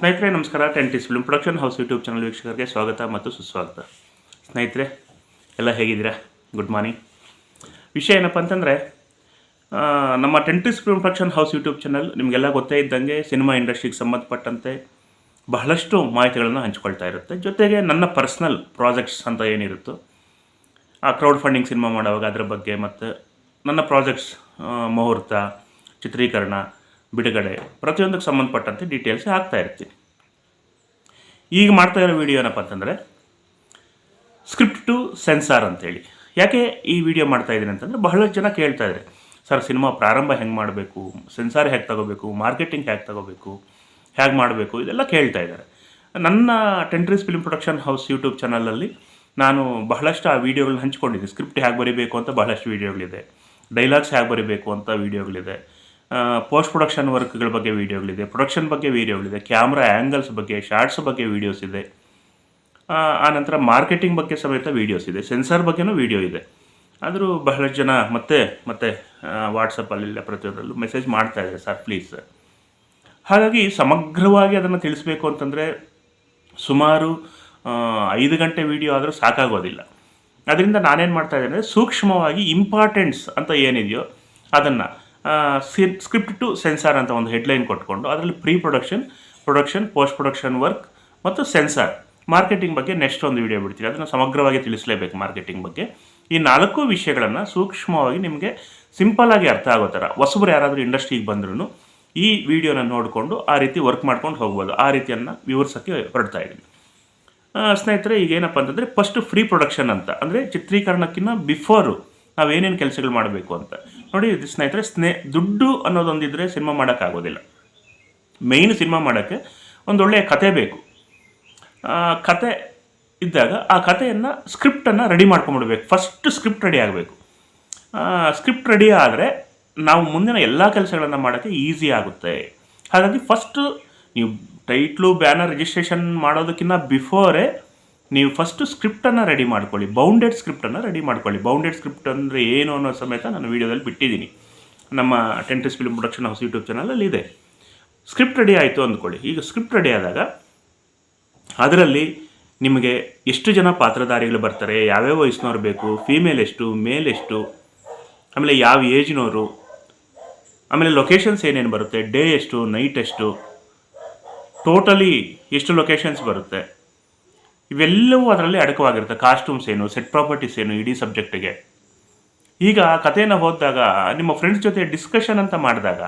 ಸ್ನೇಹಿತರೆ, ನಮಸ್ಕಾರ. ಟೆಂಟಿಸ್ film production house YouTube channel ವೀಕ್ಷಕರಿಗೆ ಸ್ವಾಗತ ಮತ್ತು ಸುಸ್ವಾಗತ. ಸ್ನೇಹಿತರೆ, ಎಲ್ಲ ಹೇಗಿದ್ದೀರಾ? ಗುಡ್ ಮಾರ್ನಿಂಗ್ ವಿಷಯ ಏನಪ್ಪ ಅಂತಂದರೆ ನಮ್ಮ ಟೆಂಟಿಸ್ film production house YouTube channel ನಿಮಗೆಲ್ಲ ಗೊತ್ತೇ ಇದ್ದಂಗೆ ಸಿನಿಮಾ ಇಂಡಸ್ಟ್ರಿಗೆ ಸಂಬಂಧಪಟ್ಟಂತೆ ಬಹಳಷ್ಟು ಮಾಹಿತಿಗಳನ್ನು ಹಂಚ್ಕೊಳ್ತಾ ಇರುತ್ತೆ. ಜೊತೆಗೆ ನನ್ನ ಪರ್ಸ್ನಲ್ ಪ್ರಾಜೆಕ್ಟ್ಸ್ ಅಂತ ಏನಿರುತ್ತೋ, ಆ ಕ್ರೌಡ್ ಫಂಡಿಂಗ್ ಸಿನಿಮಾ ಮಾಡುವಾಗ ಅದರ ಬಗ್ಗೆ ಮತ್ತು ನನ್ನ ಪ್ರಾಜೆಕ್ಟ್ಸ್ ಮುಹೂರ್ತ, ಚಿತ್ರೀಕರಣ ಬಿಡುಗಡೆ ಪ್ರತಿಯೊಂದಕ್ಕೆ ಸಂಬಂಧಪಟ್ಟಂತೆ ಡೀಟೇಲ್ಸ್ ಹಾಕ್ತಾ ಇರ್ತೀನಿ. ಈಗ ಮಾಡ್ತಾ ಇರೋ ವಿಡಿಯೋ ಏನಪ್ಪ ಅಂತಂದರೆ ಸ್ಕ್ರಿಪ್ಟ್ ಟು ಸೆನ್ಸಾರ್ ಅಂತೇಳಿ. ಯಾಕೆ ಈ ವಿಡಿಯೋ ಮಾಡ್ತಾ ಇದ್ದೀನಿ ಅಂತಂದರೆ ಬಹಳಷ್ಟು ಜನ ಕೇಳ್ತಾ ಇದ್ದಾರೆ ಸರ್, ಸಿನಿಮಾ ಪ್ರಾರಂಭ ಹೆಂಗೆ ಮಾಡಬೇಕು? ಸೆನ್ಸಾರ್ ಹೇಗೆ ತಗೋಬೇಕು? ಮಾರ್ಕೆಟಿಂಗ್ ಹೇಗೆ ತಗೋಬೇಕು? ಹೇಗೆ ಮಾಡಬೇಕು? ಇದೆಲ್ಲ ಕೇಳ್ತಾ ಇದ್ದಾರೆ ನನ್ನ ಟೆಂಟ್ರೀಸ್ ಫಿಲ್ಮ್ ಪ್ರೊಡಕ್ಷನ್ ಹೌಸ್ ಯೂಟ್ಯೂಬ್ ಚಾನಲಲ್ಲಿ ನಾನು ಬಹಳಷ್ಟು ಆ ವಿಡಿಯೋಗಳನ್ನ ಹಂಚ್ಕೊಂಡಿದ್ದೀನಿ ಸ್ಕ್ರಿಪ್ಟ್ ಹೇಗೆ ಬರೀಬೇಕು? ಅಂತ ಬಹಳಷ್ಟು ವಿಡಿಯೋಗಳಿದೆ ಡೈಲಾಗ್ಸ್ ಹೇಗೆ ಬರೀಬೇಕು? ಅಂತ ವಿಡಿಯೋಗಳಿದೆ ಪೋಸ್ಟ್ ಪ್ರೊಡಕ್ಷನ್ ವರ್ಕ್ಗಳ ಬಗ್ಗೆ ವೀಡಿಯೋಗಳಿದೆ ಪ್ರೊಡಕ್ಷನ್ ಬಗ್ಗೆ ವೀಡಿಯೋಗಳಿದೆ ಕ್ಯಾಮ್ರಾ ಆ್ಯಂಗಲ್ಸ್ ಬಗ್ಗೆ ಶಾರ್ಟ್ಸ್ ಬಗ್ಗೆ ವೀಡಿಯೋಸ್ ಇದೆ. ಆ ಆ ನಂತರ ಮಾರ್ಕೆಟಿಂಗ್ ಬಗ್ಗೆ ಸಮೇತ ವೀಡಿಯೋಸ್ ಇದೆ ಸೆನ್ಸಾರ್ ಬಗ್ಗೆನೂ ವೀಡಿಯೋ ಇದೆ. ಆದರೂ ಬಹಳಷ್ಟು ಜನ ಮತ್ತೆ ಮತ್ತೆ ವಾಟ್ಸಪ್ಪಲ್ಲಿಲ್ಲ ಪ್ರತಿಯೊಂದರಲ್ಲೂ ಮೆಸೇಜ್ ಮಾಡ್ತಾ ಇದ್ದಾರೆ ಸರ್ ಪ್ಲೀಸ್ ಸರ್ ಹಾಗಾಗಿ ಸಮಗ್ರವಾಗಿ ಅದನ್ನು ತಿಳಿಸ್ಬೇಕು ಅಂತಂದರೆ ಸುಮಾರು ಐದು ಗಂಟೆ ವೀಡಿಯೋ ಆದರೂ ಸಾಕಾಗೋದಿಲ್ಲ. ಅದರಿಂದ ನಾನೇನು ಮಾಡ್ತಾ ಇದ್ದೇನೆ ಸೂಕ್ಷ್ಮವಾಗಿ ಇಂಪಾರ್ಟೆಂಟ್ಸ್ ಅಂತ ಏನಿದೆಯೋ ಅದನ್ನು ಸ್ಕ್ರಿಪ್ಟ್ ಟು ಸೆನ್ಸಾರ್ ಅಂತ ಒಂದು ಹೆಡ್ಲೈನ್ ಕೊಟ್ಕೊಂಡು ಅದರಲ್ಲಿ pre production production post production work ಮತ್ತು ಸೆನ್ಸಾರ್ ಮಾರ್ಕೆಟಿಂಗ್ ಬಗ್ಗೆ ನೆಕ್ಸ್ಟ್ ಒಂದು ವಿಡಿಯೋ ಬಿಡ್ತೀನಿ. ಅದನ್ನು ಸಮಗ್ರವಾಗಿ ತಿಳಿಸಲೇಬೇಕು ಮಾರ್ಕೆಟಿಂಗ್ ಬಗ್ಗೆ. ಈ ನಾಲ್ಕು ವಿಷಯಗಳನ್ನು ಸೂಕ್ಷ್ಮವಾಗಿ ನಿಮಗೆ ಸಿಂಪಲ್ ಆಗಿ ಅರ್ಥ ಆಗೋ ಥರ, ಹೊಸಬ್ರು ಯಾರಾದರೂ ಇಂಡಸ್ಟ್ರಿಗೆ ಬಂದ್ರೂ ಈ ವಿಡಿಯೋನ ನೋಡಿಕೊಂಡು ಆ ರೀತಿ ವರ್ಕ್ ಮಾಡ್ಕೊಂಡು ಹೋಗ್ಬೋದು. ಆ ರೀತಿಯನ್ನು ವಿವರಿಸೋಕ್ಕೆ ಹೊರಡ್ತಾ ಇದ್ದೀನಿ ಸ್ನೇಹಿತರೆ, ಈಗ ಏನಪ್ಪ ಅಂತಂದರೆ ಫಸ್ಟ್ ಫ್ರೀ ಪ್ರೊಡಕ್ಷನ್ ಅಂತ. ಅಂದರೆ ಚಿತ್ರೀಕರಣಕ್ಕಿಂತ ಬಿಫೋರು ನಾವೇನೇನು ಕೆಲಸಗಳು ಮಾಡಬೇಕು ಅಂತ. ನೋಡಿ, ಸ್ನೇಹಿತರೆ, ಸ್ನೇ, ದುಡ್ಡು ಅನ್ನೋದೊಂದಿದ್ರೆ ಸಿನಿಮಾ ಮಾಡೋಕ್ಕಾಗೋದಿಲ್ಲ. ಮೇಯ್ನ್ ಸಿನಿಮಾ ಮಾಡೋಕ್ಕೆ ಒಂದು ಒಳ್ಳೆಯ ಕತೆ ಬೇಕು. ಕತೆ ಇದ್ದಾಗ ಆ ಕಥೆಯನ್ನು ಸ್ಕ್ರಿಪ್ಟನ್ನು ರೆಡಿ ಮಾಡ್ಕೊಂಬಿಡ್ಬೇಕು ಫಸ್ಟ್ ಸ್ಕ್ರಿಪ್ಟ್ ರೆಡಿ ಆಗಬೇಕು. ಸ್ಕ್ರಿಪ್ಟ್ ರೆಡಿ ಆದರೆ ನಾವು ಮುಂದಿನ ಎಲ್ಲ ಕೆಲಸಗಳನ್ನು ಮಾಡೋಕ್ಕೆ ಈಸಿ ಆಗುತ್ತೆ. ಹಾಗಾಗಿ ಫಸ್ಟು ನೀವು ಟೈಟ್ಲು ಬ್ಯಾನರ್ ರಿಜಿಸ್ಟ್ರೇಷನ್ ಮಾಡೋದಕ್ಕಿಂತ ಬಿಫೋರೇ ನೀವು ಫಸ್ಟು ಸ್ಕ್ರಿಪ್ಟನ್ನು ರೆಡಿ ಮಾಡ್ಕೊಳ್ಳಿ ಬೌಂಡೆಡ್ ಸ್ಕ್ರಿಪ್ಟನ್ನು ರೆಡಿ ಮಾಡ್ಕೊಳ್ಳಿ. ಬೌಂಡೆಡ್ ಸ್ಕ್ರಿಪ್ಟ್ ಅಂದರೆ ಏನು ಅನ್ನೋ ಸಮೇತ ನಾನು ವೀಡಿಯೋದಲ್ಲಿ ಬಿಟ್ಟಿದ್ದೀನಿ. ನಮ್ಮ ಟೆಂಟಿಸ್ ಫಿಲ್ಮ್ ಪ್ರೊಡಕ್ಷನ್ ಹೌಸ್ ಯೂಟ್ಯೂಬ್ ಚಾನಲಲ್ಲಿ ಇದೆ. ಸ್ಕ್ರಿಪ್ಟ್ ರೆಡಿ ಆಯಿತು ಅಂದ್ಕೊಳ್ಳಿ. ಈಗ ಸ್ಕ್ರಿಪ್ಟ್ ರೆಡಿ ಆದಾಗ ಅದರಲ್ಲಿ ನಿಮಗೆ ಎಷ್ಟು ಜನ ಪಾತ್ರಧಾರಿಗಳು ಬರ್ತಾರೆ, ಯಾವ್ಯಾವ ವಯಸ್ಸಿನವ್ರು ಬೇಕು ಫೀಮೇಲ್ ಎಷ್ಟು ಮೇಲ್ ಎಷ್ಟು, ಆಮೇಲೆ ಯಾವ ಏಜ್ನವರು ಆಮೇಲೆ ಲೊಕೇಶನ್ಸ್ ಏನೇನು ಬರುತ್ತೆ ಡೇ ಎಷ್ಟು ನೈಟ್ ಎಷ್ಟು ಟೋಟಲಿ ಎಷ್ಟು ಲೊಕೇಶನ್ಸ್ ಬರುತ್ತೆ. ಇವೆಲ್ಲವೂ ಅದರಲ್ಲಿ ಅಡಕವಾಗಿರುತ್ತೆ. ಕಾಸ್ಟ್ಯೂಮ್ಸ್ ಏನು ಸೆಟ್ ಪ್ರಾಪರ್ಟೀಸ್ ಏನು ಇಡೀ ಸಬ್ಜೆಕ್ಟಿಗೆ ಈಗ ಆ ಕಥೆನ ಓದಿದಾಗ ನಿಮ್ಮ ಫ್ರೆಂಡ್ಸ್ ಜೊತೆ ಡಿಸ್ಕಷನ್ ಅಂತ ಮಾಡಿದಾಗ,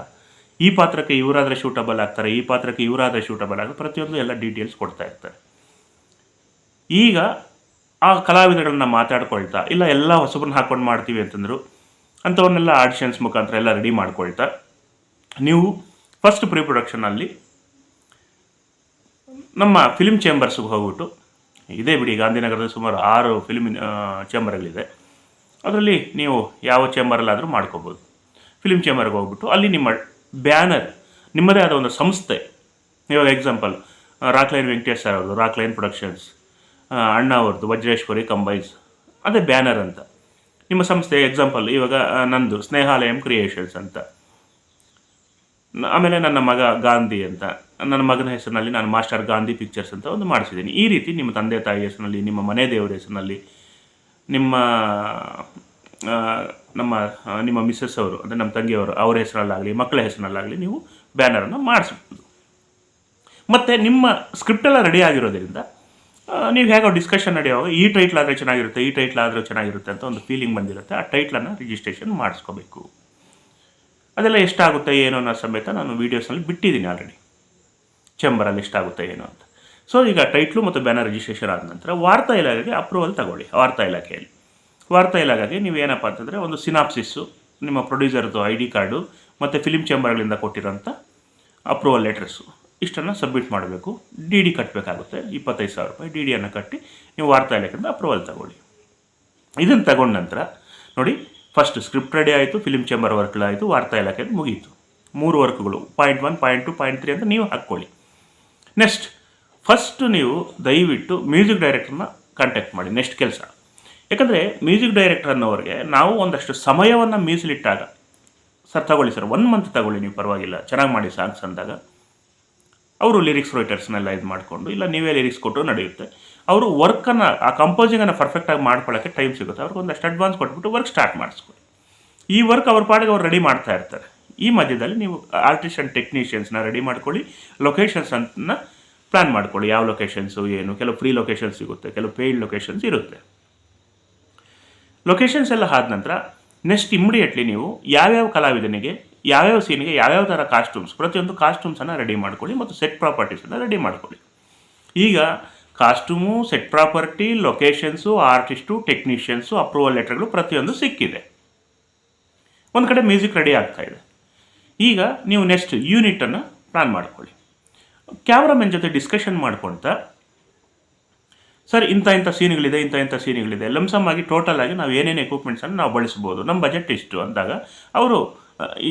ಈ ಪಾತ್ರಕ್ಕೆ ಇವರಾದರೆ ಶೂಟಬಲ್ ಆಗ್ತಾರೆ, ಈ ಪಾತ್ರಕ್ಕೆ ಇವರಾದರೆ ಶೂಟಬಲ್ ಆಗ್ತಾರೆ, ಪ್ರತಿಯೊಂದು ಎಲ್ಲ ಡೀಟೇಲ್ಸ್ ಕೊಡ್ತಾ ಇರ್ತಾರೆ. ಈಗ ಆ ಕಲಾವಿದಗಳನ್ನ ಮಾತಾಡ್ಕೊಳ್ತಾ, ಇಲ್ಲ ಎಲ್ಲ ಹೊಸಬ್ರನ್ನ ಹಾಕ್ಕೊಂಡು ಮಾಡ್ತೀವಿ ಅಂತಂದರು, ಅಂಥವನ್ನೆಲ್ಲ ಆಡಿಷನ್ಸ್ ಮುಖಾಂತರ ಎಲ್ಲ ರೆಡಿ ಮಾಡ್ಕೊಳ್ತಾ, ನೀವು ಫಸ್ಟ್ ಪ್ರೀ ಪ್ರೊಡಕ್ಷನಲ್ಲಿ ನಮ್ಮ ಫಿಲ್ಮ್ ಚೇಂಬರ್ಸ್ಗೆ ಹೋಗ್ಬಿಟ್ಟು ಇದೇ ಬಿಡಿ, ಗಾಂಧಿನಗರದ ಸುಮಾರು ಆರು ಫಿಲ್ಮ್ ಚೇಂಬರ್ಗಳಿದೆ ಅದರಲ್ಲಿ ನೀವು ಯಾವ ಚೇಂಬರಲ್ಲಾದರೂ ಮಾಡ್ಕೋಬೋದು. ಫಿಲ್ಮ್ ಚೇಂಬರ್ಗೆ ಹೋಗ್ಬಿಟ್ಟು ಅಲ್ಲಿ ನಿಮ್ಮ ಬ್ಯಾನರ್, ನಿಮ್ಮದೇ ಆದ ಒಂದು ಸಂಸ್ಥೆ. ಇವಾಗ ಎಕ್ಸಾಂಪಲ್ ರಾಕ್ಲೈನ್ ವೆಂಕಟೇಶ್ ಸರ್ ಅವ್ರದ್ದು, ರಾಕ್ಲೈನ್ ಪ್ರೊಡಕ್ಷನ್ಸ್ ಅಣ್ಣ ಅವ್ರದ್ದು, ವಜ್ರೇಶ್ವರಿ ಕಂಬೈನ್ಸ್ ಅದೇ ಬ್ಯಾನರ್ ಅಂತ. ನಿಮ್ಮ ಸಂಸ್ಥೆ ಎಕ್ಸಾಂಪಲ್ ಇವಾಗ ನಂದು, ಸ್ನೇಹಾಲಯಂ ಕ್ರಿಯೇಷನ್ಸ್ ಅಂತ. ಆಮೇಲೆ ನನ್ನ ಮಗ ಗಾಂಧಿ ಅಂತ. ನನ್ನ ಮಗನ ಹೆಸರಿನಲ್ಲಿ ನಾನು ಮಾಸ್ಟರ್ ಗಾಂಧಿ ಪಿಕ್ಚರ್ಸ್ ಅಂತ ಒಂದು ಮಾಡಿಸಿದ್ದೀನಿ. ಈ ರೀತಿ ನಿಮ್ಮ ತಂದೆ ತಾಯಿ ಹೆಸರಿನಲ್ಲಿ, ನಿಮ್ಮ ಮನೆ ದೇವರ ಹೆಸರಿನಲ್ಲಿ, ನಿಮ್ಮ ನಮ್ಮ ನಿಮ್ಮ ಮಿಸ್ಸಸ್ ಅವರು, ಅಂದರೆ ನಮ್ಮ ತಂಗಿಯವರು, ಅವರ ಹೆಸರಲ್ಲಾಗಲಿ, ಮಕ್ಕಳ ಹೆಸರಿನಲ್ಲಾಗಲಿ ನೀವು ಬ್ಯಾನರನ್ನು ಮಾಡಿಸ್ಬೋದು ಮತ್ತು ನಿಮ್ಮ ಸ್ಕ್ರಿಪ್ಟೆಲ್ಲ ರೆಡಿ ಆಗಿರೋದ್ರಿಂದ ನೀವು ಹೇಗೋ ಡಿಸ್ಕಷನ್ ನಡೆಯುವಾಗ ಈ ಟೈಟ್ಲ್ ಆದರೆ ಚೆನ್ನಾಗಿರುತ್ತೆ, ಈ ಟೈಟ್ಲ್ ಆದರೆ ಚೆನ್ನಾಗಿರುತ್ತೆ ಅಂತ ಒಂದು ಫೀಲಿಂಗ್ ಬಂದಿರುತ್ತೆ. ಆ ಟೈಟ್ಲನ್ನು ರಿಜಿಸ್ಟ್ರೇಷನ್ ಮಾಡಿಸ್ಕೋಬೇಕು. ಅದೆಲ್ಲ ಎಷ್ಟಾಗುತ್ತೆ, ಏನೋ ಅನ್ನೋ ಸಮೇತ ನಾನು ವೀಡಿಯೋಸ್ನಲ್ಲಿ ಬಿಟ್ಟಿದ್ದೀನಿ ಆಲ್ರೆಡಿ ಚೇಂಬರಲ್ಲಿ ಎಷ್ಟಾಗುತ್ತೆ ಏನು ಅಂತ. ಸೊ ಈಗ ಟೈಟ್ಲು ಮತ್ತು ಬ್ಯಾನರ್ ರಿಜಿಸ್ಟ್ರೇಷನ್ ಆದ ನಂತರ ವಾರ್ತಾ ಇಲಾಖೆಗೆ ಅಪ್ರೂವಲ್ ತಗೊಳ್ಳಿ, ವಾರ್ತಾ ಇಲಾಖೆಯಲ್ಲಿ. ವಾರ್ತಾ ಇಲಾಖೆಗೆ ನೀವು ಏನಪ್ಪ ಅಂತಂದರೆ ಒಂದು ಸಿನಾಪ್ಸಿಸ್ಸು ನಿಮ್ಮ ಪ್ರೊಡ್ಯೂಸರ್ದು ಐ ಡಿ ಕಾರ್ಡು ಮತ್ತು ಫಿಲಿಮ್ ಚೇಂಬರ್ಗಳಿಂದ ಕೊಟ್ಟಿರೋಂಥ ಅಪ್ರೂವಲ್ ಲೆಟ್ರಸ್ಸು ಇಷ್ಟನ್ನು ಸಬ್ಮಿಟ್ ಮಾಡಬೇಕು. ಡಿ ಡಿ ಕಟ್ಟಬೇಕಾಗುತ್ತೆ ಇಪ್ಪತ್ತೈದು ಸಾವಿರ ರೂಪಾಯಿ ಡಿ ಡಿಯನ್ನು ಕಟ್ಟಿ ನೀವು ವಾರ್ತಾ ಇಲಾಖೆಯಿಂದ ಅಪ್ರೂವಲ್ ತಗೊಳ್ಳಿ. ಇದನ್ನು ತಗೊಂಡ ನಂತರ ನೋಡಿ ಫಸ್ಟ್ ಸ್ಕ್ರಿಪ್ಟ್ ರೆಡಿ ಆಯಿತು ಫಿಲಿಮ್ ಚೇಂಬರ್ ವರ್ಕ್ಗಳಾಯಿತು ವಾರ್ತಾ ಇಲಾಖೆಯಿಂದ ಮುಗೀತು. ಮೂರು ವರ್ಕ್ಗಳು point one point two point three ಅಂತ ನೀವು ಹಾಕ್ಕೊಳ್ಳಿ. ನೆಕ್ಸ್ಟ್ ಫಸ್ಟ್ ನೀವು ದಯವಿಟ್ಟು ಮ್ಯೂಸಿಕ್ ಡೈರೆಕ್ಟರ್ನ ಕಾಂಟ್ಯಾಕ್ಟ್ ಮಾಡಿ. ನೆಕ್ಸ್ಟ್ ಕೆಲಸ. ಯಾಕಂದರೆ ಮ್ಯೂಸಿಕ್ ಡೈರೆಕ್ಟರ್ ಅನ್ನೋರಿಗೆ ನಾವು ಒಂದಷ್ಟು ಸಮಯವನ್ನು ಮೀಸಲಿಟ್ಟಾಗ, ಸರ್ ತಗೊಳ್ಳಿ ಸರ್ ಒನ್ ಮಂತ್ ತಗೊಳ್ಳಿ, ನೀವು ಪರವಾಗಿಲ್ಲ, ಚೆನ್ನಾಗಿ ಮಾಡಿ ಸಾಂಗ್ಸ್ ಅಂದಾಗ, ಅವರು ಲಿರಿಕ್ಸ್ ರೈಟರ್ಸ್ನೆಲ್ಲ ಇದು ಮಾಡಿಕೊಂಡು, ಇಲ್ಲ ನೀವೇ ಲಿರಿಕ್ಸ್ ಕೊಟ್ಟು ನಡೆಯುತ್ತೆ. ಅವರು ವರ್ಕನ್ನು ಆ ಕಂಪೋಸಿಂಗನ್ನು ಪರ್ಫೆಕ್ಟಾಗಿ ಮಾಡ್ಕೊಳ್ಳೋಕ್ಕೆ ಟೈಮ್ ಸಿಗುತ್ತೆ. ಅವ್ರಿಗೆ ಒಂದಷ್ಟು ಅಡ್ವಾನ್ಸ್ ಕೊಟ್ಬಿಟ್ಟು ವರ್ಕ್ ಸ್ಟಾರ್ಟ್ ಮಾಡಿಸ್ಕೊಳ್ಳಿ. ಈ ವರ್ಕ್ ಅವ್ರ ಪಾಡಿಗೆ ಅವ್ರು ರೆಡಿ ಮಾಡ್ತಾ ಇರ್ತಾರೆ. ಈ ಮಧ್ಯದಲ್ಲಿ ನೀವು ಆರ್ಟಿಸ್ಟ್ ಆ್ಯಂಡ್ ಟೆಕ್ನಿಷಿಯನ್ಸ್ನ ರೆಡಿ ಮಾಡ್ಕೊಳ್ಳಿ ಲೊಕೇಶನ್ಸ್ ಅಂತ ಪ್ಲ್ಯಾನ್ ಮಾಡ್ಕೊಳ್ಳಿ. ಯಾವ ಲೊಕೇಶನ್ಸು ಏನು, ಕೆಲವು ಫ್ರೀ ಲೊಕೇಶನ್ಸ್ ಸಿಗುತ್ತೆ, ಕೆಲವು ಪೇಯ್ಡ್ ಲೊಕೇಶನ್ಸ್ ಇರುತ್ತೆ. ಲೊಕೇಶನ್ಸ್ ಎಲ್ಲ ಆದ ನಂತರ ನೆಕ್ಸ್ಟ್ ಇಮ್ಮಿಡಿಯೇಟ್ಲಿ ನೀವು ಯಾವ್ಯಾವ ಕಲಾವಿದನಿಗೆ, ಯಾವ್ಯಾವ ಸೀನಿಗೆ ಯಾವ್ಯಾವ ಥರ ಕಾಸ್ಟ್ಯೂಮ್ಸ್ ಪ್ರತಿಯೊಂದು ಕಾಸ್ಟ್ಯೂಮ್ಸನ್ನು ರೆಡಿ ಮಾಡ್ಕೊಳ್ಳಿ ಮತ್ತು ಸೆಟ್ ಪ್ರಾಪರ್ಟೀಸನ್ನು ರೆಡಿ ಮಾಡ್ಕೊಳ್ಳಿ. ಈಗ costume set property locations artist technicians approval ಲೆಟರ್ಗಳು ಪ್ರತಿಯೊಂದು ಸಿಕ್ಕಿದೆ. ಒಂದು ಕಡೆ ಮ್ಯೂಸಿಕ್ ರೆಡಿ ಆಗ್ತಾಯಿದೆ ಈಗ ನೀವು ನೆಕ್ಸ್ಟ್ ಯೂನಿಟನ್ನು ಪ್ಲಾನ್ ಮಾಡ್ಕೊಳ್ಳಿ. ಕ್ಯಾಮ್ರಾಮನ್ ಜೊತೆ ಡಿಸ್ಕಷನ್ ಮಾಡ್ಕೊಳ್ತಾ ಸರ್, ಇಂಥ ಇಂಥ ಸೀನ್ಗಳಿದೆ, ಇಂಥ ಇಂಥ ಸೀನ್ಗಳಿದೆ. ಆಗಿ ಟೋಟಲ್ ಆಗಿ ನಾವು ಏನೇನು ಎಕ್ವಿಪ್ಮೆಂಟ್ಸನ್ನು ನಾವು ಬಳಸ್ಬೋದು. ನಮ್ಮ ಬಜೆಟ್ ಇಷ್ಟು ಅಂದಾಗ ಅವರು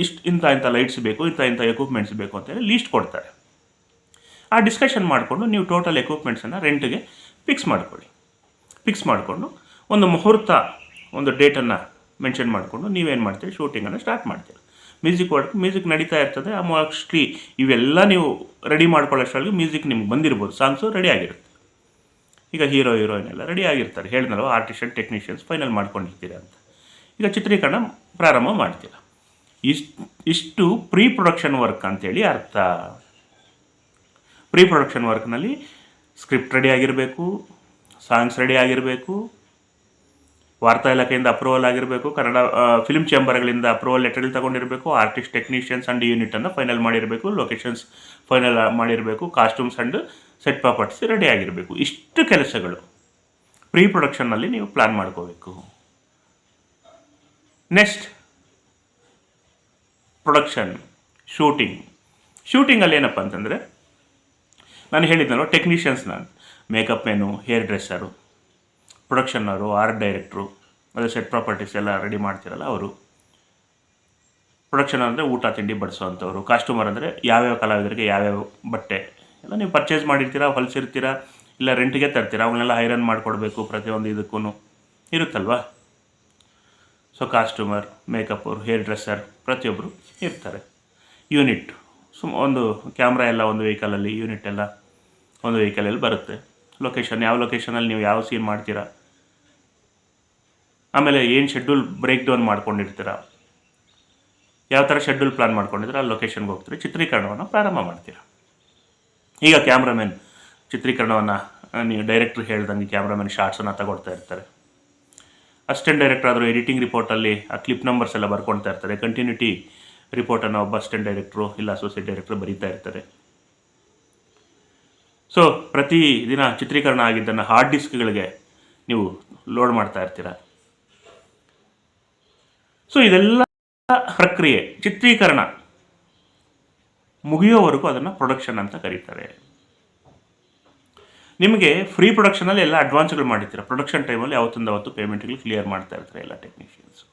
ಇಷ್ಟು ಇಂಥ ಇಂಥ ಲೈಟ್ಸ್ ಬೇಕು, ಇಂಥ ಇಂಥ ಎಕ್ವಿಪ್ಮೆಂಟ್ಸ್ ಬೇಕು ಅಂತೇಳಿ ಲೀಸ್ಟ್ ಕೊಡ್ತಾರೆ. ಆ ಡಿಸ್ಕಷನ್ ಮಾಡಿಕೊಂಡು ನೀವು ಟೋಟಲ್ ಎಕ್ವಿಪ್ಮೆಂಟ್ಸನ್ನು ರೆಂಟ್ಗೆ ಫಿಕ್ಸ್ ಮಾಡ್ಕೊಳ್ಳಿ. ಫಿಕ್ಸ್ ಮಾಡಿಕೊಂಡು ಒಂದು ಮುಹೂರ್ತ, ಒಂದು ಡೇಟನ್ನು ಮೆನ್ಷನ್ ಮಾಡಿಕೊಂಡು ನೀವೇನು ಮಾಡ್ತೀರಿ? ಶೂಟಿಂಗನ್ನು ಸ್ಟಾರ್ಟ್ ಮಾಡ್ತೀರಿ. ಮ್ಯೂಸಿಕ್ ವರ್ಕ್ ಮ್ಯೂಸಿಕ್ ನಡೀತಾ ಇರ್ತದೆ ಮೋಸ್ಟ್ಲಿ ಇವೆಲ್ಲ ನೀವು ರೆಡಿ ಮಾಡ್ಕೊಳ್ಳೋಷ್ಟರಲ್ಲಿ ಮ್ಯೂಸಿಕ್ ನಿಮ್ಗೆ ಬಂದಿರ್ಬೋದು. ಸಾಂಗ್ಸು ರೆಡಿ ಆಗಿರುತ್ತೆ. ಈಗ ಹೀರೋ ಹೀರೋಯಿನ್ ಎಲ್ಲ ರೆಡಿ ಆಗಿರ್ತಾರೆ. ಹೇಳಿದ್ನಲ್ವ ಆರ್ಟಿಸ್ಟ್ ಟೆಕ್ನಿಷಿಯನ್ಸ್ ಫೈನಲ್ ಮಾಡ್ಕೊಂಡಿರ್ತೀರ ಅಂತ. ಈಗ ಚಿತ್ರೀಕರಣ ಪ್ರಾರಂಭ ಮಾಡ್ತೀರ. ಇಷ್ಟು ಇಷ್ಟು ಪ್ರೀ ಪ್ರೊಡಕ್ಷನ್ ವರ್ಕ್ ಅಂತೇಳಿ ಅರ್ಥ. ಪ್ರೀ ಪ್ರೊಡಕ್ಷನ್ ವರ್ಕ್ನಲ್ಲಿ ಸ್ಕ್ರಿಪ್ಟ್ ರೆಡಿ ಆಗಿರಬೇಕು ಸಾಂಗ್ಸ್ ರೆಡಿ ಆಗಿರಬೇಕು ವಾರ್ತಾ ಇಲಾಖೆಯಿಂದ ಅಪ್ರೂವಲ್ ಆಗಿರಬೇಕು, ಕನ್ನಡ ಫಿಲ್ಮ್ ಚೇಂಬರ್ಗಳಿಂದ ಅಪ್ರೂವಲ್ ಲೆಟರ್ಗಳು ತಗೊಂಡಿರಬೇಕು ಆರ್ಟಿಸ್ಟ್ ಟೆಕ್ನಿಷಿಯನ್ಸ್ ಆ್ಯಂಡ್ ಯೂನಿಟನ್ನು ಫೈನಲ್ ಮಾಡಿರಬೇಕು ಲೊಕೇಶನ್ಸ್ ಫೈನಲ್ ಮಾಡಿರಬೇಕು costumes and set properties ready ಆಗಿರಬೇಕು. ಇಷ್ಟು ಕೆಲಸಗಳು ಪ್ರೀ ಪ್ರೊಡಕ್ಷನ್ನಲ್ಲಿ ನೀವು ಪ್ಲ್ಯಾನ್ ಮಾಡ್ಕೋಬೇಕು. ನೆಕ್ಸ್ಟ್ ಪ್ರೊಡಕ್ಷನ್ ಶೂಟಿಂಗ್ ಶೂಟಿಂಗಲ್ಲಿ ಏನಪ್ಪ ಅಂತಂದರೆ, ನಾನು ಹೇಳಿದ್ನಲ್ವ ಟೆಕ್ನಿಷಿಯನ್ಸ್ನ ಮೇಕಪ್ ಮೆನು ಹೇರ್ ಡ್ರೆಸ್ಸರು ಪ್ರೊಡಕ್ಷನ್ನವರು ಆರ್ಟ್ ಡೈರೆಕ್ಟ್ರು ಅದೇ ಸೆಟ್ ಪ್ರಾಪರ್ಟೀಸ್ ಎಲ್ಲ ರೆಡಿ ಮಾಡ್ತಿರಲ್ಲ ಅವರು. ಪ್ರೊಡಕ್ಷನ್ ಅಂದರೆ ಊಟ, ತಿಂಡಿ ಬಡಿಸೋವಂಥವ್ರು. ಕಾಸ್ಟ್ಯೂಮರ್ ಅಂದರೆ ಯಾವ್ಯಾವ ಕಲಾವಿದರಿಗೆ ಯಾವ್ಯಾವ ಬಟ್ಟೆ. ಎಲ್ಲ ನೀವು ಪರ್ಚೇಸ್ ಮಾಡಿರ್ತೀರಾ, ಹೊಲಿಸಿರ್ತೀರಾ, ಇಲ್ಲ ರೆಂಟ್ಗೆ ತರ್ತೀರಾ, ಅವನ್ನೆಲ್ಲ ಐರನ್ ಮಾಡಿಕೊಡ್ಬೇಕು ಪ್ರತಿಯೊಂದು ಇದಕ್ಕೂ ಇರುತ್ತಲ್ವಾ? ಸೊ ಕಾಸ್ಟ್ಯೂಮರ್ ಮೇಕಪ್ ಅವರು ಹೇರ್ ಡ್ರೆಸ್ಸರ್ ಪ್ರತಿಯೊಬ್ಬರು ಇರ್ತಾರೆ. ಯೂನಿಟ್ ಸುಮ್ ಒಂದು ಕ್ಯಾಮ್ರಾ ಎಲ್ಲ ಒಂದು ವೆಹಿಕಲಲ್ಲಿ ಯೂನಿಟ್ ಎಲ್ಲ ಒಂದು ವೆಹಿಕಲಲ್ಲಿ ಬರುತ್ತೆ. ಲೊಕೇಶನ್ ಯಾವ ಲೊಕೇಶನಲ್ಲಿ ನೀವು ಯಾವ ಸೀನ್ ಮಾಡ್ತೀರಾ? ಆಮೇಲೆ ಏನು ಶೆಡ್ಯೂಲ್ ಬ್ರೇಕ್ ಡೌನ್ ಮಾಡ್ಕೊಂಡಿರ್ತೀರ? ಯಾವ ಥರ ಶೆಡ್ಯೂಲ್ ಪ್ಲಾನ್ ಮಾಡ್ಕೊಂಡಿದ್ರೆ ಆ ಲೊಕೇಶನ್ಗೆ ಹೋಗ್ತೀರಿ? ಚಿತ್ರೀಕರಣವನ್ನು ಪ್ರಾರಂಭ ಮಾಡ್ತೀರಾ? ಈಗ ಕ್ಯಾಮ್ರಾಮನ್ ಚಿತ್ರೀಕರಣವನ್ನು ನೀವು ಡೈರೆಕ್ಟ್ರ್ ಹೇಳ್ದಂಗೆ ಕ್ಯಾಮ್ರಾಮನ್ ಶಾರ್ಟ್ಸನ್ನು ತಗೊಳ್ತಾ ಇರ್ತಾರೆ. ಅಸ್ಟೆಂಟ್ ಡೈರೆಕ್ಟರ್ ಆದರೂ ಎಡಿಟಿಂಗ್ ರಿಪೋರ್ಟಲ್ಲಿ ಆ ಕ್ಲಿಪ್ ನಂಬರ್ಸ್ ಎಲ್ಲ ಬರ್ಕೊಳ್ತಾ ಇರ್ತಾರೆ. ಕಂಟಿನ್ಯೂಟಿ ರಿಪೋರ್ಟನ್ನು ಒಬ್ಬ ಅಸ್ಟೆಂಟ್ ಡೈರೆಕ್ಟ್ರು ಇಲ್ಲ ಅಸೋಸಿಯೇಟ್ ಡೈರೆಕ್ಟ್ರು ಬರೀತಾ ಇರ್ತಾರೆ. ಸೊ ಪ್ರತಿ ದಿನ ಚಿತ್ರೀಕರಣ ಆಗಿದ್ದನ್ನು ಹಾರ್ಡ್ ಡಿಸ್ಕ್ಗಳಿಗೆ ನೀವು ಲೋಡ್ ಮಾಡ್ತಾ ಇರ್ತೀರ? ಸೊ ಇದೆಲ್ಲ ಪ್ರಕ್ರಿಯೆ, ಚಿತ್ರೀಕರಣ ಮುಗಿಯೋವರೆಗೂ ಅದನ್ನು ಪ್ರೊಡಕ್ಷನ್ ಅಂತ ಕರೀತಾರೆ. ನಿಮಗೆ ಫ್ರೀ ಪ್ರೊಡಕ್ಷನಲ್ಲಿ ಎಲ್ಲ ಅಡ್ವಾನ್ಸ್ಗಳು ಮಾಡಿರ್ತೀರ. ಪ್ರೊಡಕ್ಷನ್ ಟೈಮಲ್ಲಿ ಯಾವತ್ತೊಂದು ಅವತ್ತು ಪೇಮೆಂಟ್ಗಳು ಕ್ಲಿಯರ್ ಮಾಡ್ತಾ ಇರ್ತಾರೆ ಎಲ್ಲ ಟೆಕ್ನಿಷಿಯನ್ಸ್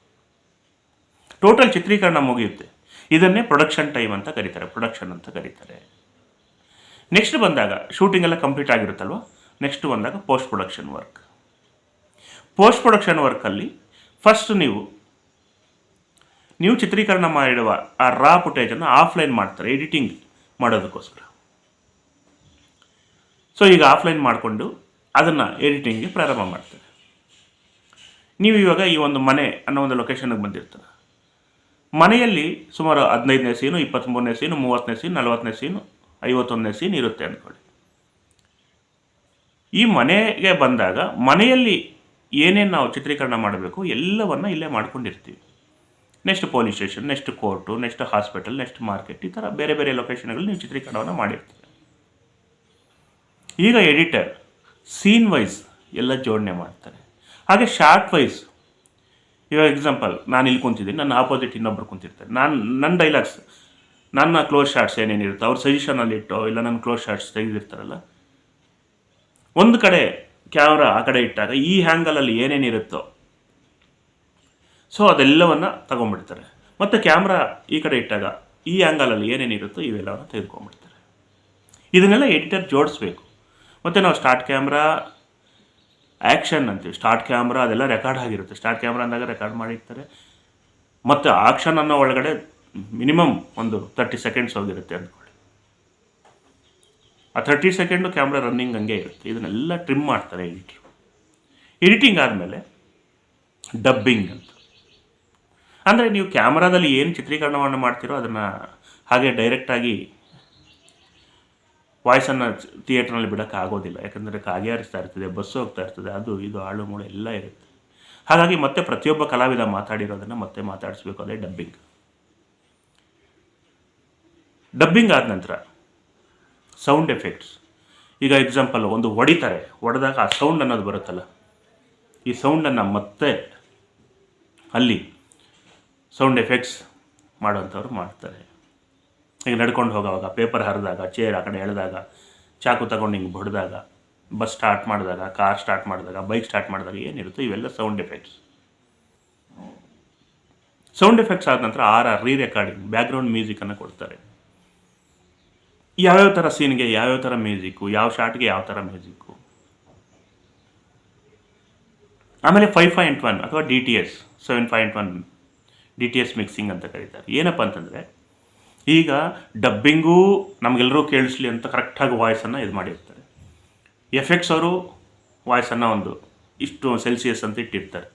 ಟೋಟಲ್ ಚಿತ್ರೀಕರಣ ಮುಗಿಯುತ್ತೆ. ಇದನ್ನೇ ಪ್ರೊಡಕ್ಷನ್ ಟೈಮ್ ಅಂತ ಕರೀತಾರೆ. ಪ್ರೊಡಕ್ಷನ್ ಅಂತ ಕರೀತಾರೆ. ನೆಕ್ಸ್ಟ್ ಬಂದಾಗ ಶೂಟಿಂಗ್ ಎಲ್ಲ ಕಂಪ್ಲೀಟ್ ಆಗಿರುತ್ತಲ್ವ? ನೆಕ್ಸ್ಟ್ ಬಂದಾಗ post production work post production ವರ್ಕಲ್ಲಿ first ನೀವು ನೀವು ಚಿತ್ರೀಕರಣ ಮಾಡಿರುವ ಆ ರಾ ಫುಟೇಜನ್ನು ಆಫ್ಲೈನ್ ಮಾಡ್ತಾರೆ ಎಡಿಟಿಂಗ್ ಮಾಡೋದಕ್ಕೋಸ್ಕರ. ಸೊ ಈಗ ಆಫ್ಲೈನ್ ಮಾಡಿಕೊಂಡು ಅದನ್ನು ಎಡಿಟಿಂಗ್ಗೆ ಪ್ರಾರಂಭ ಮಾಡ್ತಾರೆ. ನೀವು ಇವಾಗ ಈ ಒಂದು ಮನೆ ಅನ್ನೋ ಒಂದು ಲೊಕೇಶನ್ಗೆ ಬಂದಿರ್ತಾರೆ. ಮನೆಯಲ್ಲಿ ಸುಮಾರು ಹದಿನೈದನೇ ಸೀನು ಇಪ್ಪತ್ತ್ಮೂರನೇ ಸೀನು, ಮೂವತ್ತನೇ ಸೀನು, ನಲವತ್ತನೇ ಸೀನು, ಐವತ್ತೊಂದನೇ ಸೀನ್ ಇರುತ್ತೆ ಅಂದ್ಕೊಳ್ಳಿ ಈ ಮನೆಗೆ ಬಂದಾಗ ಮನೆಯಲ್ಲಿ ಏನೇನು ನಾವು ಚಿತ್ರೀಕರಣ ಮಾಡಬೇಕು ಎಲ್ಲವನ್ನು ಇಲ್ಲೇ ಮಾಡ್ಕೊಂಡಿರ್ತೀವಿ. Next police station next court next hospital next market ಈ ಥರ ಬೇರೆ ಬೇರೆ ಲೊಕೇಶನ್ಗಳಲ್ಲಿ ನೀವು ಚಿತ್ರೀಕರಣವನ್ನು ಮಾಡಿರ್ತೀವಿ ಈಗ ಎಡಿಟರ್ ಸೀನ್ ವೈಸ್ ಎಲ್ಲ ಜೋಡಣೆ ಮಾಡ್ತಾರೆ. ಹಾಗೆ ಶಾರ್ಟ್ ವೈಸ್ ಇವಾಗ ಎಕ್ಸಾಂಪಲ್ ನಾನು ಇಲ್ಲಿ ಕುಂತಿದ್ದೀನಿ, ನನ್ನ ಆಪೋಸಿಟ್ ಇನ್ನೊಬ್ರು ಕುಂತಿರ್ತಾರೆ. ನಾನು ನನ್ನ ಡೈಲಾಗ್ಸ್ ನನ್ನ ಕ್ಲೋಸ್ ಶಾರ್ಟ್ಸ್ ಏನೇನಿರುತ್ತೆ ಅವ್ರ ಸಜೆಷನಲ್ಲಿ ಇಟ್ಟೋ, ಇಲ್ಲ ನನ್ನ ಕ್ಲೋಸ್ ಶಾರ್ಟ್ಸ್ ತೆಗೆದಿರ್ತಾರಲ್ಲ, ಒಂದು ಕಡೆ ಕ್ಯಾಮ್ರಾ ಆ ಕಡೆ ಇಟ್ಟಾಗ ಈ ಹ್ಯಾಂಗಲಲ್ಲಿ ಏನೇನಿರುತ್ತೋ ಸೊ ಅದೆಲ್ಲವನ್ನು ತಗೊಂಡ್ಬಿಡ್ತಾರೆ. ಮತ್ತು ಕ್ಯಾಮ್ರಾ ಈ ಕಡೆ ಇಟ್ಟಾಗ ಈ ಆ್ಯಂಗಲಲ್ಲಿ ಏನೇನಿರುತ್ತೋ ಇವೆಲ್ಲವನ್ನು ತೆಗೆದುಕೊಂಡ್ಬಿಡ್ತಾರೆ. ಇದನ್ನೆಲ್ಲ ಎಡಿಟರ್ ಜೋಡಿಸ್ಬೇಕು. ಮತ್ತು ನಾವು ಸ್ಟಾರ್ಟ್ ಕ್ಯಾಮ್ರಾ ಆ್ಯಕ್ಷನ್ ಅಂತೀವಿ. ಸ್ಟಾರ್ಟ್ ಕ್ಯಾಮ್ರಾ ಅದೆಲ್ಲ ರೆಕಾರ್ಡ್ ಆಗಿರುತ್ತೆ. ಸ್ಟಾರ್ಟ್ ಕ್ಯಾಮ್ರಾ ಅಂದಾಗ ರೆಕಾರ್ಡ್ ಮಾಡಿರ್ತಾರೆ. ಮತ್ತು ಆಕ್ಷನ್ ಅನ್ನೋ ಒಳಗಡೆ ಮಿನಿಮಮ್ ಒಂದು ತರ್ಟಿ ಸೆಕೆಂಡ್ಸ್ ಹೋಗಿರುತ್ತೆ ಅಂದ್ಕೊಳ್ಳಿ. ಆ ತರ್ಟಿ ಸೆಕೆಂಡು ಕ್ಯಾಮ್ರಾ ರನ್ನಿಂಗ್ ಹಂಗೆ ಇರುತ್ತೆ. ಇದನ್ನೆಲ್ಲ ಟ್ರಿಮ್ ಮಾಡ್ತಾರೆ ಎಡಿಟ್ರು ಎಡಿಟಿಂಗ್ ಆದಮೇಲೆ ಡಬ್ಬಿಂಗ್ ಅಂತ. ಅಂದರೆ ನೀವು ಕ್ಯಾಮ್ರಾದಲ್ಲಿ ಏನು ಚಿತ್ರೀಕರಣವನ್ನು ಮಾಡ್ತೀರೋ ಅದನ್ನು ಹಾಗೆ ಡೈರೆಕ್ಟಾಗಿ ವಾಯ್ಸನ್ನು ಥಿಯೇಟ್ರಲ್ಲಿ ಬಿಡೋಕ್ಕೆ ಆಗೋದಿಲ್ಲ. ಯಾಕಂದರೆ ಕಾಗೆ ಹರಿಸ್ತಾ ಇರ್ತದೆ ಬಸ್ಸು ಹೋಗ್ತಾ ಇರ್ತದೆ, ಅದು ಇದು ಆಳು ಮೂಳು ಎಲ್ಲ ಇರುತ್ತೆ. ಹಾಗಾಗಿ ಮತ್ತೆ ಪ್ರತಿಯೊಬ್ಬ ಕಲಾವಿದ ಮಾತಾಡಿರೋದನ್ನು ಮತ್ತೆ ಮಾತಾಡಿಸ್ಬೇಕು ಅದೇ ಡಬ್ಬಿಂಗ್ ಡಬ್ಬಿಂಗ್ ಆದ ನಂತರ ಸೌಂಡ್ ಎಫೆಕ್ಟ್ಸ್ ಈಗ ಎಕ್ಸಾಂಪಲ್ ಒಂದು ಹೊಡಿತಾರೆ, ಹೊಡೆದಾಗ ಆ ಸೌಂಡ್ ಅನ್ನೋದು ಬರುತ್ತಲ್ಲ. ಈ ಸೌಂಡನ್ನು ಮತ್ತೆ ಅಲ್ಲಿ ಸೌಂಡ್ ಎಫೆಕ್ಟ್ಸ್ ಮಾಡೋಂಥವ್ರು ಮಾಡ್ತಾರೆ. ಈಗ ನಡ್ಕೊಂಡು ಹೋಗೋವಾಗ, ಪೇಪರ್ ಹರಿದಾಗ ಚೇರ್ ಆ ಕಡೆ ಎಳೆದಾಗ, ಚಾಕು ತಗೊಂಡು ಹಿಂಗೆ ಬಡ್ದಾಗ ಬಸ್ ಸ್ಟಾರ್ಟ್ ಮಾಡಿದಾಗ ಕಾರ್ ಸ್ಟಾರ್ಟ್ ಮಾಡಿದಾಗ ಬೈಕ್ ಸ್ಟಾರ್ಟ್ ಮಾಡಿದಾಗ ಏನಿರುತ್ತೋ ಇವೆಲ್ಲ ಸೌಂಡ್ ಎಫೆಕ್ಟ್ಸ್. ಸೌಂಡ್ ಎಫೆಕ್ಟ್ಸ್ ಆದ ನಂತರ R R re recording background ಮ್ಯೂಸಿಕನ್ನು ಕೊಡ್ತಾರೆ. ಯಾವ್ಯಾವ ಥರ ಸೀನ್ಗೆ ಯಾವ್ಯಾವ ಥರ ಮ್ಯೂಸಿಕ್ಕು ಯಾವ ಶಾರ್ಟ್ಗೆ ಯಾವ ಥರ ಮ್ಯೂಸಿಕ್ಕು ಆಮೇಲೆ ಫೈವ್ ಪಾಯಿಂಟ್ ಒನ್ ಅಥವಾ D T S seven point one D T S mixing ಅಂತ ಕರೀತಾರೆ. ಏನಪ್ಪ ಅಂತಂದರೆ, ಈಗ ಡಬ್ಬಿಂಗೂ ನಮಗೆಲ್ಲರೂ ಕೇಳಿಸ್ಲಿ ಅಂತ ಕರೆಕ್ಟಾಗಿ ವಾಯ್ಸನ್ನು ಇದು ಮಾಡಿರ್ತಾರೆ. ಎಫೆಕ್ಟ್ಸ್ ಅವರು ವಾಯ್ಸನ್ನು ಒಂದು ಇಷ್ಟು ಸೆಲ್ಸಿಯಸ್ ಅಂತ ಇಟ್ಟಿರ್ತಾರೆ.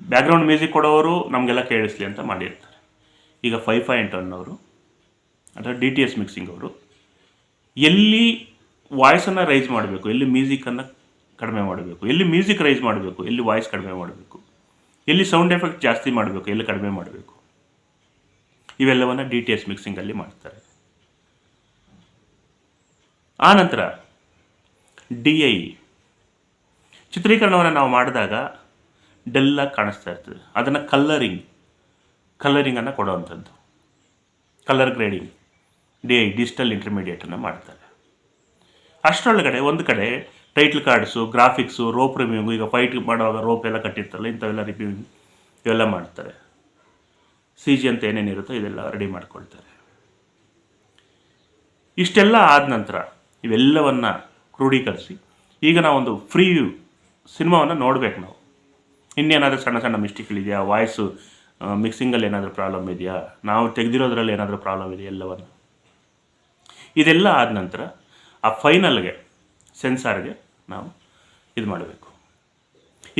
ಬ್ಯಾಕ್ಗ್ರೌಂಡ್ ಮ್ಯೂಸಿಕ್ ಕೊಡೋರು ನಮಗೆಲ್ಲ ಕೇಳಿಸ್ಲಿ ಅಂತ ಮಾಡಿರ್ತಾರೆ. ಈಗ ಫೈವ್ ಪಾಯಿಂಟ್ ಒನ್ ಅವರು, ಅಥವಾ ಡಿ ಟಿ ಎಸ್ ಮಿಕ್ಸಿಂಗ್ ಅವರು, ಎಲ್ಲಿ ವಾಯ್ಸನ್ನು ರೈಸ್ ಮಾಡಬೇಕು, ಎಲ್ಲಿ ಮ್ಯೂಸಿಕನ್ನು ಕಡಿಮೆ ಮಾಡಬೇಕು, ಎಲ್ಲಿ ಮ್ಯೂಸಿಕ್ ರೈಸ್ ಮಾಡಬೇಕು, ಎಲ್ಲಿ ವಾಯ್ಸ್ ಕಡಿಮೆ ಮಾಡಬೇಕು ಎಲ್ಲಿ ಸೌಂಡ್ ಎಫೆಕ್ಟ್ ಜಾಸ್ತಿ ಮಾಡಬೇಕು, ಎಲ್ಲಿ ಕಡಿಮೆ ಮಾಡಬೇಕು? ಇವೆಲ್ಲವನ್ನು ಡಿ ಟಿ ಎಸ್ ಮಿಕ್ಸಿಂಗಲ್ಲಿ ಮಾಡ್ತಾರೆ. ಆನಂತರ ಡಿ ಐ ಚಿತ್ರೀಕರಣವನ್ನು ನಾವು ಮಾಡಿದಾಗ ಡೆಲ್ಲಾಗಿ ಕಾಣಿಸ್ತಾ ಇರ್ತದೆ. ಅದನ್ನು ಕಲ್ಲರಿಂಗ್ ಕಲ್ಲರಿಂಗನ್ನು ಕೊಡೋವಂಥದ್ದು. Colour grading D I digital ಇಂಟರ್ಮೀಡಿಯೇಟನ್ನು ಮಾಡ್ತಾರೆ. ಅಷ್ಟರೊಳಗಡೆ ಒಂದು ಕಡೆ title cards graphics rope reviewing ಈಗ ಫೈಟ್ ಮಾಡುವಾಗ ರೋಪ್ ಎಲ್ಲ ಕಟ್ಟಿರ್ತಾರಲ್ಲ, ಇಂಥವೆಲ್ಲ ರಿವ್ಯೂವಿಂಗ್ ಇವೆಲ್ಲ ಮಾಡ್ತಾರೆ. ಸಿ ಜಿ ಅಂತ ಏನೇನಿರುತ್ತೋ ಇದೆಲ್ಲ ರೆಡಿ ಮಾಡ್ಕೊಳ್ತಾರೆ. ಇಷ್ಟೆಲ್ಲ ಆದ ನಂತರ ಇವೆಲ್ಲವನ್ನು ಕ್ರೋಢೀಕರಿಸಿ ಈಗ ನಾವೊಂದು ಫ್ರೀ ಸಿನಿಮಾವನ್ನು ನೋಡಬೇಕು ನಾವು. ಇನ್ನೇನಾದರೂ ಸಣ್ಣ ಸಣ್ಣ ಮಿಸ್ಟೇಕ್ಗಳಿದೆಯಾ ವಾಯ್ಸು ಮಿಕ್ಸಿಂಗಲ್ಲಿ ಏನಾದರೂ ಪ್ರಾಬ್ಲಮ್ ಇದೆಯಾ, ನಾವು ತೆಗೆದಿರೋದ್ರಲ್ಲಿ ಏನಾದರೂ ಪ್ರಾಬ್ಲಮ್ ಇದೆಯಾ, ಎಲ್ಲವನ್ನು. ಇದೆಲ್ಲ ಆದ ನಂತರ ಆ ಫೈನಲ್ಗೆ ಸೆನ್ಸಾರ್ಗೆ ನಾವು ಇದು ಮಾಡಬೇಕು.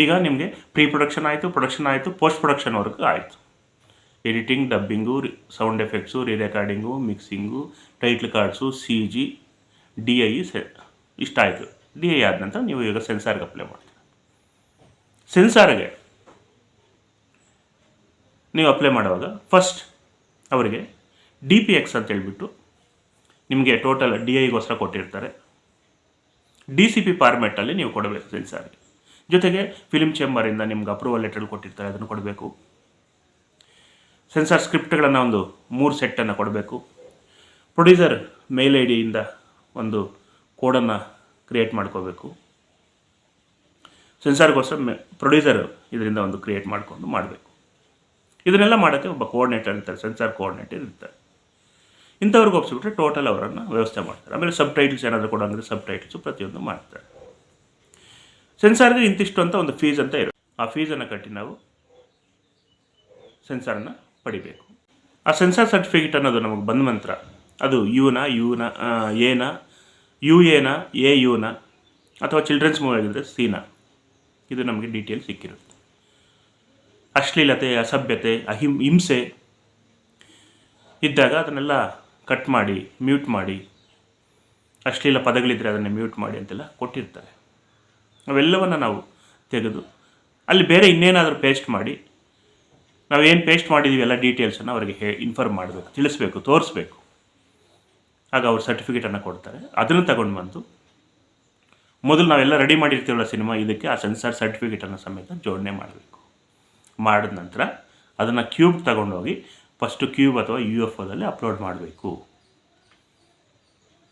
ಈಗ ನಿಮಗೆ ಪ್ರೀ ಪ್ರೊಡಕ್ಷನ್ ಆಯಿತು ಪ್ರೊಡಕ್ಷನ್ ಆಯಿತು ಪೋಸ್ಟ್ ಪ್ರೊಡಕ್ಷನ್ವರೆಗೂ ಆಯಿತು. Editing dubbing sound effects re recording mixing title cards C G D I ಸೆ, ಇಷ್ಟ ಆಯಿತು. ಡಿ ಐ ಆದ ನಂತರ ನೀವು ಈಗ ಸೆನ್ಸಾರ್ಗೆ ಅಪ್ಲೈ ಮಾಡ್ತೀರ. ಸೆನ್ಸಾರ್ಗೆ ನೀವು ಅಪ್ಲೈ ಮಾಡುವಾಗ ಫಸ್ಟ್ ಅವರಿಗೆ ಡಿ ಪಿ ಎಕ್ಸ್ ಅಂತ ಹೇಳಿಬಿಟ್ಟು ನಿಮಗೆ ಟೋಟಲ್ ಡಿ ಐಗೋಸ್ಕರ ಕೊಟ್ಟಿರ್ತಾರೆ. ಡಿ ಸಿ ಪಿ ಫಾರ್ಮೆಟಲ್ಲಿ ನೀವು ಕೊಡಬೇಕು ಸೆನ್ಸಾರ್ಗೆ ಜೊತೆಗೆ ಫಿಲಿಮ್ ಚೇಂಬರಿಂದ ನಿಮ್ಗೆ ಅಪ್ರೂವಲ್ ಲೆಟರ್ ಕೊಟ್ಟಿರ್ತಾರೆ, ಅದನ್ನು ಕೊಡಬೇಕು. ಸೆನ್ಸಾರ್ ಸ್ಕ್ರಿಪ್ಟ್ಗಳನ್ನು ಒಂದು ಮೂರು ಸೆಟ್ಟನ್ನು ಕೊಡಬೇಕು. ಪ್ರೊಡ್ಯೂಸರ್ ಮೇಲ್ ಐ ಡಿಯಿಂದ ಒಂದು ಕೋಡನ್ನು ಕ್ರಿಯೇಟ್ ಮಾಡ್ಕೋಬೇಕು. ಸೆನ್ಸಾರ್ಗೋಸ್ಕರ ಮೆ ಪ್ರೊಡ್ಯೂಸರ್ ಇದರಿಂದ ಒಂದು ಕ್ರಿಯೇಟ್ ಮಾಡಿಕೊಂಡು ಮಾಡಬೇಕು. ಇದನ್ನೆಲ್ಲ ಮಾಡೋಕ್ಕೆ ಒಬ್ಬ ಕೋಆರ್ಡಿನೇಟರ್ ಇರ್ತಾರೆ ಸೆನ್ಸಾರ್ ಕೋಆರ್ಡಿನೇಟರ್ ಇರ್ತಾರೆ. ಇಂಥವ್ರಿಗೆ ಒಪ್ಪಿಸ್ಬಿಟ್ರೆ ಟೋಟಲ್ ಅವರನ್ನು ವ್ಯವಸ್ಥೆ ಮಾಡ್ತಾರೆ. ಆಮೇಲೆ ಸಬ್ ಟೈಟಲ್ಸ್ ಏನಾದರೂ ಕೊಡೋಂಗಿದ್ರೆ ಸಬ್ ಟೈಟಲ್ಸು ಪ್ರತಿಯೊಂದು ಮಾಡ್ತಾರೆ. ಸೆನ್ಸಾರ್ಗೆ ಇಂತಿಷ್ಟು ಅಂತ ಒಂದು ಫೀಸ್ ಅಂತ ಇರುತ್ತೆ. ಆ ಫೀಸನ್ನು ಕಟ್ಟಿ ನಾವು ಸೆನ್ಸಾರನ್ನು ಪಡಿಬೇಕು. ಆ ಸೆನ್ಸಾರ್ ಸರ್ಟಿಫಿಕೇಟ್ ಅನ್ನೋದು ನಮಗೆ ಬಂದ ನಂತರ ಅದು ಯುನ ಯುನ ಎನ ಯು ಎನ ಎ ಯುನ ಅಥವಾ ಚಿಲ್ಡ್ರನ್ಸ್ ಮೂವಿ ಆಗಿದ್ದರೆ ಸೀನಾ ಇದು ನಮಗೆ ಡೀಟೇಲ್ ಸಿಕ್ಕಿರುತ್ತೆ. ಅಶ್ಲೀಲತೆ, ಅಸಭ್ಯತೆ, ಅಹಿಂ, ಹಿಂಸೆ ಇದ್ದಾಗ ಅದನ್ನೆಲ್ಲ ಕಟ್ ಮಾಡಿ ಮ್ಯೂಟ್ ಮಾಡಿ, ಅಶ್ಲೀಲ ಪದಗಳಿದ್ದರೆ ಅದನ್ನು ಮ್ಯೂಟ್ ಮಾಡಿ ಅಂತೆಲ್ಲ ಕೊಟ್ಟಿರ್ತಾರೆ. ಅವೆಲ್ಲವನ್ನು ನಾವು ತೆಗೆದು ಅಲ್ಲಿ ಬೇರೆ ಇನ್ನೇನಾದರೂ ಪೇಸ್ಟ್ ಮಾಡಿ, ನಾವೇನು ಪೇಸ್ಟ್ ಮಾಡಿದ್ದೀವಿ ಎಲ್ಲ ಡೀಟೇಲ್ಸನ್ನು ಅವರಿಗೆ ಹೇ ಇನ್ಫಾರ್ಮ್ ಮಾಡಬೇಕು, ತಿಳಿಸ್ಬೇಕು, ತೋರಿಸ್ಬೇಕು. ಆಗ ಅವ್ರು ಸರ್ಟಿಫಿಕೇಟನ್ನು ಕೊಡ್ತಾರೆ. ಅದನ್ನು ತಗೊಂಡು ಬಂದು ಮೊದಲು ನಾವೆಲ್ಲ ರೆಡಿ ಮಾಡಿರ್ತೀವಲ್ಲ ಸಿನಿಮಾ ಇದಕ್ಕೆ ಆ ಸೆನ್ಸಾರ್ ಸರ್ಟಿಫಿಕೇಟನ್ನು ಸಮೇತ ಜೋಡಣೆ ಮಾಡಬೇಕು. ಮಾಡಿದ ನಂತರ ಅದನ್ನು ಕ್ಯೂಬ್ ತಗೊಂಡೋಗಿ ಫಸ್ಟು ಕ್ಯೂಬ್ ಅಥವಾ ಯು ಎಫ್ ಒದಲ್ಲಿ ಅಪ್ಲೋಡ್ ಮಾಡಬೇಕು.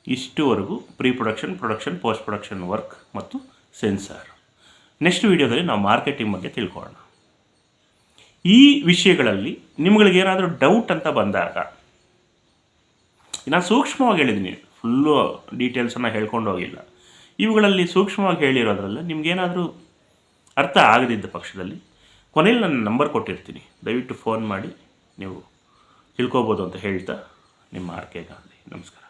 ಇಷ್ಟುವರೆಗೂ pre production production post production work ಮತ್ತು ಸೆನ್ಸಾರ್ ನೆಕ್ಸ್ಟ್ ವೀಡಿಯೋದಲ್ಲಿ ನಾವು ಮಾರ್ಕೆಟಿಂಗ್ ಬಗ್ಗೆ ತಿಳ್ಕೊಳ್ಳೋಣ. ಈ ವಿಷಯಗಳಲ್ಲಿ ನಿಮ್ಗಳಿಗೇನಾದರೂ ಡೌಟ್ ಅಂತ ಬಂದಾಗ, ನಾನು ಸೂಕ್ಷ್ಮವಾಗಿ ಹೇಳಿದ್ದೀನಿ ಫುಲ್ಲು ಡೀಟೇಲ್ಸನ್ನು ಹೇಳ್ಕೊಂಡು ಹೋಗಿಲ್ಲ. ಇವುಗಳಲ್ಲಿ ಸೂಕ್ಷ್ಮವಾಗಿ ಹೇಳಿರೋದ್ರಲ್ಲ ನಿಮಗೇನಾದರೂ ಅರ್ಥ ಆಗದಿದ್ದ ಪಕ್ಷದಲ್ಲಿ ಕೊನೆಯಲ್ಲಿ ನನ್ನ ನಂಬರ್ ಕೊಟ್ಟಿರ್ತೀನಿ. ದಯವಿಟ್ಟು ಫೋನ್ ಮಾಡಿ, ನೀವು ತಿಳ್ಕೊಬೋದು ಅಂತ ಹೇಳ್ತಾ ನಿಮ್ಮ ಆರ್ ಕೆ ಗಾಂಧಿ. ನಮಸ್ಕಾರ.